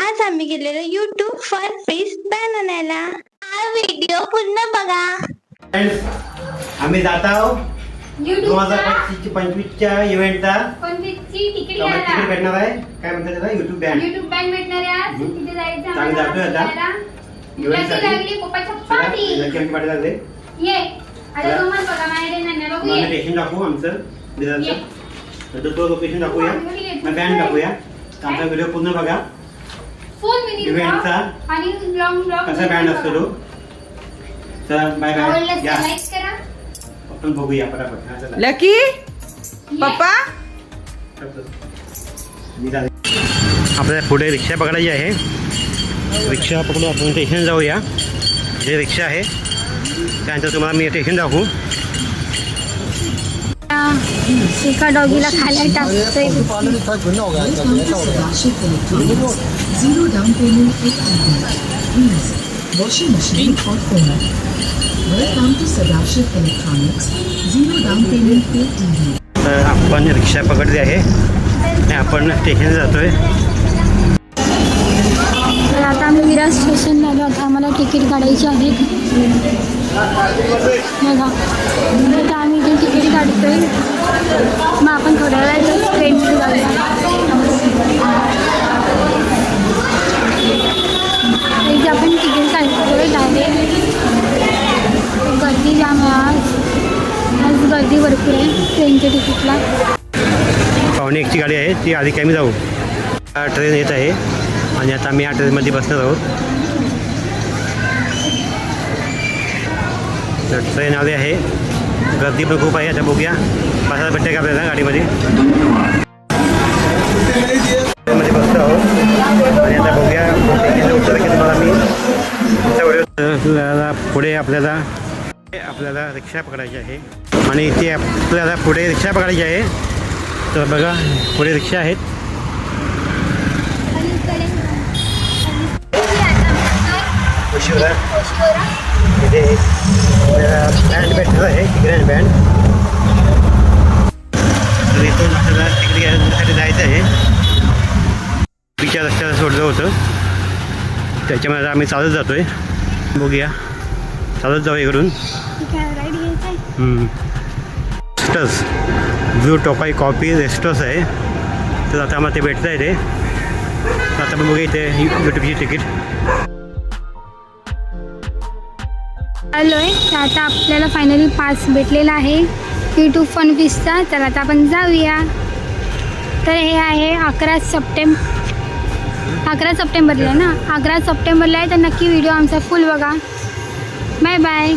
आज आम्ही गेलेलो युट्यूब फॉर फिश बॅन आणायला हा व्हिडिओ पूर्ण बघा. आम्ही जात आहोत दोन हजार पंचवीस पंचवीसच्या इव्हेंटचा पंचवीसची तिकीट आम्हाला तिकीट घ्यायला भेटणार आहे. काय म्हणतात त्याला? युट्यूब बँड युट्यूब बँड भेटणार आहे आज. हम्म. तिथे जायचं चांगलं आम्हाला जातोय आता. फिरायला. Event लकी साठी. लागली पप्पाच्या चला पाठी लकी आमची पाठी लागले ये. आता चला. तुम्हाला बघा माहेर येणार नाही. बघू मला ये लोकेशन दाखवू आमचं. ये. नंतर तो लोकेशन दाखवूया. हो, बँड दाखवूया. आमचा व्हिडिओ पूर्ण बघा. फुल मिनी Event चा? आणि लॉंग ब्लॉग कसा बँड असतो तो? चला बाय बाय या. लाईक करा. आपण बघूया पटापट. हा, चला. लकी. पप्पा. आपल्याला पुढे रिक्षा पकडायची आहे. रिक्षा पकडून आपण स्टेशन जाऊया. जे रिक्षा आहे. त्यानंतर तुम्हाला मी स्टेशन दाखवू. शिका डॉगीला खायला आपण रिक्षा पकडली आहे. आपण स्टेशन जातोय. आता आम्ही विरा स्टेशन झालो आता आम्हाला तिकीट काढायची आहे. तिकीट मग आपण थोड्या वेळा ट्रेन जाऊया आपण तिकीट काढतो डायरेक्ट गर्दी जाम आज. आज गर्दी भरपूर आहे ट्रेनच्या तिकीटला पाहुणे एकची गाडी आहे ती आधी काय जाऊ. ट्रेन येत आहे आणि आता आम्ही या ट्रेनमध्ये बसणार आहोत. ट्रेन आली आहे. गर्दी पण खूप आहे आता बघूया बसायला भेटते का आपल्याला गाडीमध्ये ट्रेनमध्ये बसतो आहोत आणि आता बघूया उत्तर की तुम्हाला मी पुढे आपल्याला आपल्याला रिक्षा पकडायची आहे आणि इथे आपल्याला पुढे रिक्षा पकडायची आहे तर बघा पुढे रिक्षा आहेत उशिरा इथे बँड भेटलेला आहे ग्रँड बँड तर इथून आपल्याला तिकडे जायचं आहे पिच्या रस्त्याला सोडलं होतं त्याच्यामध्ये आम्ही चालत जातोय। बघूया। चालत जाऊ इकडून। Roasters Roasters Blue Tokai Coffee Roasters आहे। तर आता आम्हाला ते भेटतं आहे ते आता आपण बघूया इथे यूट्यूबची तिकीट आलो आहे तर आता आपल्याला फायनली पास भेटलेला आहे. यूट्यूब फन फीसचा तर आता आपण जाऊया. तर हे आहे अकरा सप्टेंब अकरा सप्टेंबरला आहे ना? अकरा सप्टेंबरला आहे. तर नक्की व्हिडिओ आमचा फुल बघा. Bye bye